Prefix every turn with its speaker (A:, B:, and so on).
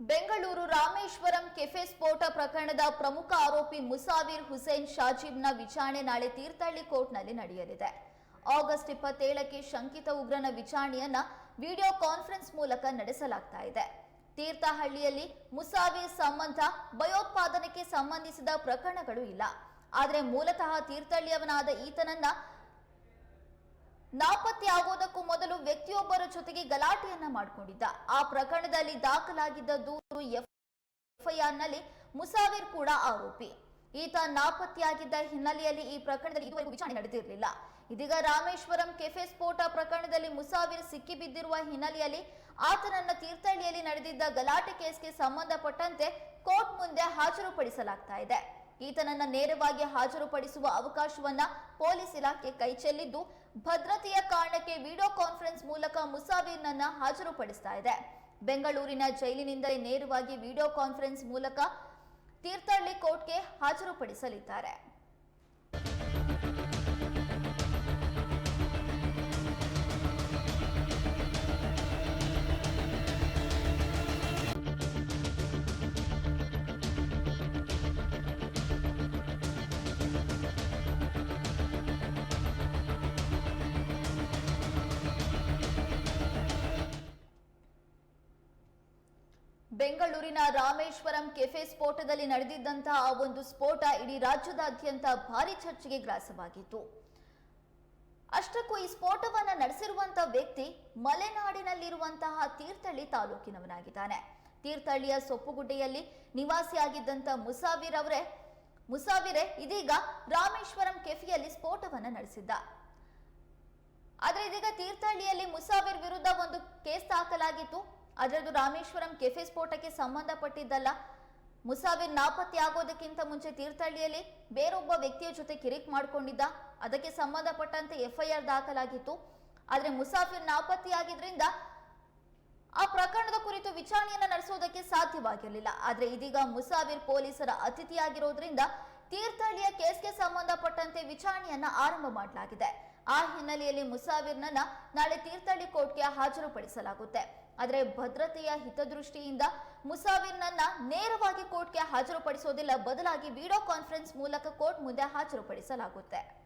A: Bengaluru Rameswaram cafe ಸ್ಫೋಟ ಪ್ರಕರಣದ ಪ್ರಮುಖ ಆರೋಪಿ ಮುಸಾವಿರ್ ಹುಸೇನ್ ಶಾಜೀಬ್ನ ವಿಚಾರಣೆ ನಾಳೆ ತೀರ್ಥಹಳ್ಳಿ ಕೋರ್ಟ್ನಲ್ಲಿ ನಡೆಯಲಿದೆ. ಆಗಸ್ಟ್ ಇಪ್ಪತ್ತೇಳಕ್ಕೆ ಶಂಕಿತ ಉಗ್ರನ ವಿಚಾರಣೆಯನ್ನ ವಿಡಿಯೋ ಕಾನ್ಫರೆನ್ಸ್ ಮೂಲಕ ನಡೆಸಲಾಗ್ತಾ ಇದೆ. ತೀರ್ಥಹಳ್ಳಿಯಲ್ಲಿ ಮುಸಾವಿರ್ ಸಂಬಂಧ ಭಯೋತ್ಪಾದನೆಗೆ ಸಂಬಂಧಿಸಿದ ಪ್ರಕರಣಗಳು ಇಲ್ಲ. ಆದರೆ ಮೂಲತಃ ತೀರ್ಥಹಳ್ಳಿಯವನಾದ ಈತನನ್ನ ನಾಪತ್ತೆ ಆಗೋದಕ್ಕೂ ಮೊದಲು ವ್ಯಕ್ತಿಯೊಬ್ಬರ ಜೊತೆಗೆ ಗಲಾಟೆಯನ್ನ ಮಾಡಿಕೊಂಡಿದ್ದ. ಆ ಪ್ರಕರಣದಲ್ಲಿ ದಾಖಲಾಗಿದ್ದ ದೂರು ಎಫ್ಐಆರ್ನಲ್ಲಿ ಮುಸಾವಿರ್ ಕೂಡ ಆರೋಪಿ. ಈತ ನಾಪತ್ತೆಯಾಗಿದ್ದ ಹಿನ್ನೆಲೆಯಲ್ಲಿ ಈ ಪ್ರಕರಣದಲ್ಲಿ ಇದುವರೆಗೂ ವಿಚಾರಣೆ ನಡೆದಿರಲಿಲ್ಲ. ಇದೀಗ ರಾಮೇಶ್ವರಂ ಕೆಫೆ ಸ್ಫೋಟ ಪ್ರಕರಣದಲ್ಲಿ ಮುಸಾವಿರ್ ಸಿಕ್ಕಿಬಿದ್ದಿರುವ ಹಿನ್ನೆಲೆಯಲ್ಲಿ ಆತನನ್ನ ತೀರ್ಥಹಳ್ಳಿಯಲ್ಲಿ ನಡೆದಿದ್ದ ಗಲಾಟೆ ಕೇಸ್ಗೆ ಸಂಬಂಧಪಟ್ಟಂತೆ ಕೋರ್ಟ್ ಮುಂದೆ ಹಾಜರುಪಡಿಸಲಾಗ್ತಾ ಇದೆ. ಈತನನ್ನ ನೇರವಾಗಿ ಹಾಜರುಪಡಿಸುವ ಅವಕಾಶವನ್ನ ಪೊಲೀಸ್ ಇಲಾಖೆ ಕೈಚೆಲ್ಲಿದ್ದು ಭದ್ರತೆಯ ಕಾರಣಕ್ಕೆ ವಿಡಿಯೋ ಕಾನ್ಫರೆನ್ಸ್ ಮೂಲಕ ಮುಸಾವಿರ್ನನ್ನ ಹಾಜರುಪಡಿಸ್ತಾ ಇದೆ. ಬೆಂಗಳೂರಿನ ಜೈಲಿನಿಂದಲೇ ನೇರವಾಗಿ ವಿಡಿಯೋ ಕಾನ್ಫರೆನ್ಸ್ ಮೂಲಕ ತೀರ್ಥಹಳ್ಳಿ ಕೋರ್ಟ್ಗೆ ಹಾಜರುಪಡಿಸಲಿದ್ದಾರೆ. ಬೆಂಗಳೂರಿನ ರಾಮೇಶ್ವರಂ ಕೆಫೆ ಸ್ಫೋಟದಲ್ಲಿ ನಡೆದಿದ್ದಂತಹ ಆ ಒಂದು ಸ್ಫೋಟ ಇಡೀ ರಾಜ್ಯದಾದ್ಯಂತ ಭಾರಿ ಚರ್ಚೆಗೆ ಗ್ರಾಸವಾಗಿತ್ತು. ಅಷ್ಟಕ್ಕೂ ಈ ಸ್ಫೋಟವನ್ನ ನಡೆಸಿರುವಂತಹ ವ್ಯಕ್ತಿ ಮಲೆನಾಡಿನಲ್ಲಿರುವಂತಹ ತೀರ್ಥಹಳ್ಳಿ ತಾಲೂಕಿನವನಾಗಿದ್ದಾನೆ. ತೀರ್ಥಹಳ್ಳಿಯ ಸೊಪ್ಪುಗುಡ್ಡೆಯಲ್ಲಿ ನಿವಾಸಿಯಾಗಿದ್ದಂತ ಮುಸಾವಿರ್ ಅವರೇ, ಮುಸಾವಿರೆ ಇದೀಗ ರಾಮೇಶ್ವರಂ ಕೆಫೆಯಲ್ಲಿ ಸ್ಫೋಟವನ್ನ ನಡೆಸಿದ್ದ. ಆದರೆ ಇದೀಗ ತೀರ್ಥಹಳ್ಳಿಯಲ್ಲಿ ಮುಸಾವಿರ್ ವಿರುದ್ಧ ಒಂದು ಕೇಸ್ ದಾಖಲಾಗಿತ್ತು. ಅದರದ್ದು ರಾಮೇಶ್ವರಂ ಕೆಫೆ ಸ್ಫೋಟಕ್ಕೆ ಸಂಬಂಧಪಟ್ಟಿದ್ದಲ್ಲ. ಮುಸಾವಿರ್ ನಾಪತ್ತೆ ಆಗೋದಕ್ಕಿಂತ ಮುಂಚೆ ತೀರ್ಥಹಳ್ಳಿಯಲ್ಲಿ ಬೇರೊಬ್ಬ ವ್ಯಕ್ತಿಯ ಜೊತೆ ಕಿರಿಕ್ ಮಾಡಿಕೊಂಡಿದ್ದ. ಅದಕ್ಕೆ ಸಂಬಂಧಪಟ್ಟಂತೆ ಎಫ್ಐಆರ್ ದಾಖಲಾಗಿತ್ತು. ಆದರೆ ಮುಸಾಫಿರ್ ನಾಪತ್ತೆಯಾಗಿದ್ದರಿಂದ ಆ ಪ್ರಕರಣದ ಕುರಿತು ವಿಚಾರಣೆಯನ್ನ ನಡೆಸುವುದಕ್ಕೆ ಸಾಧ್ಯವಾಗಿರಲಿಲ್ಲ. ಆದರೆ ಇದೀಗ ಮುಸಾವಿರ್ ಪೊಲೀಸರ ಅತಿಥಿಯಾಗಿರೋದ್ರಿಂದ ತೀರ್ಥಹಳ್ಳಿಯ ಕೇಸ್ಗೆ ಸಂಬಂಧಪಟ್ಟಂತೆ ವಿಚಾರಣೆಯನ್ನ ಆರಂಭ ಮಾಡಲಾಗಿದೆ. ಆ ಹಿನ್ನೆಲೆಯಲ್ಲಿ ಮುಸಾವಿರ್ನನ್ನ ನಾಳೆ ತೀರ್ಥಹಳ್ಳಿ ಕೋರ್ಟ್ಗೆ ಹಾಜರುಪಡಿಸಲಾಗುತ್ತೆ. ಆದರೆ ಭದ್ರತೆಯ ಹಿತದೃಷ್ಟಿಯಿಂದ ಮುಸಾವಿರ್ನನ್ನ ನೇರವಾಗಿ ಕೋರ್ಟ್ಗೆ ಹಾಜರುಪಡಿಸೋದಿಲ್ಲ. ಬದಲಾಗಿ ವಿಡಿಯೋ ಕಾನ್ಫರೆನ್ಸ್ ಮೂಲಕ ಕೋರ್ಟ್ ಮುಂದೆ ಹಾಜರುಪಡಿಸಲಾಗುತ್ತೆ.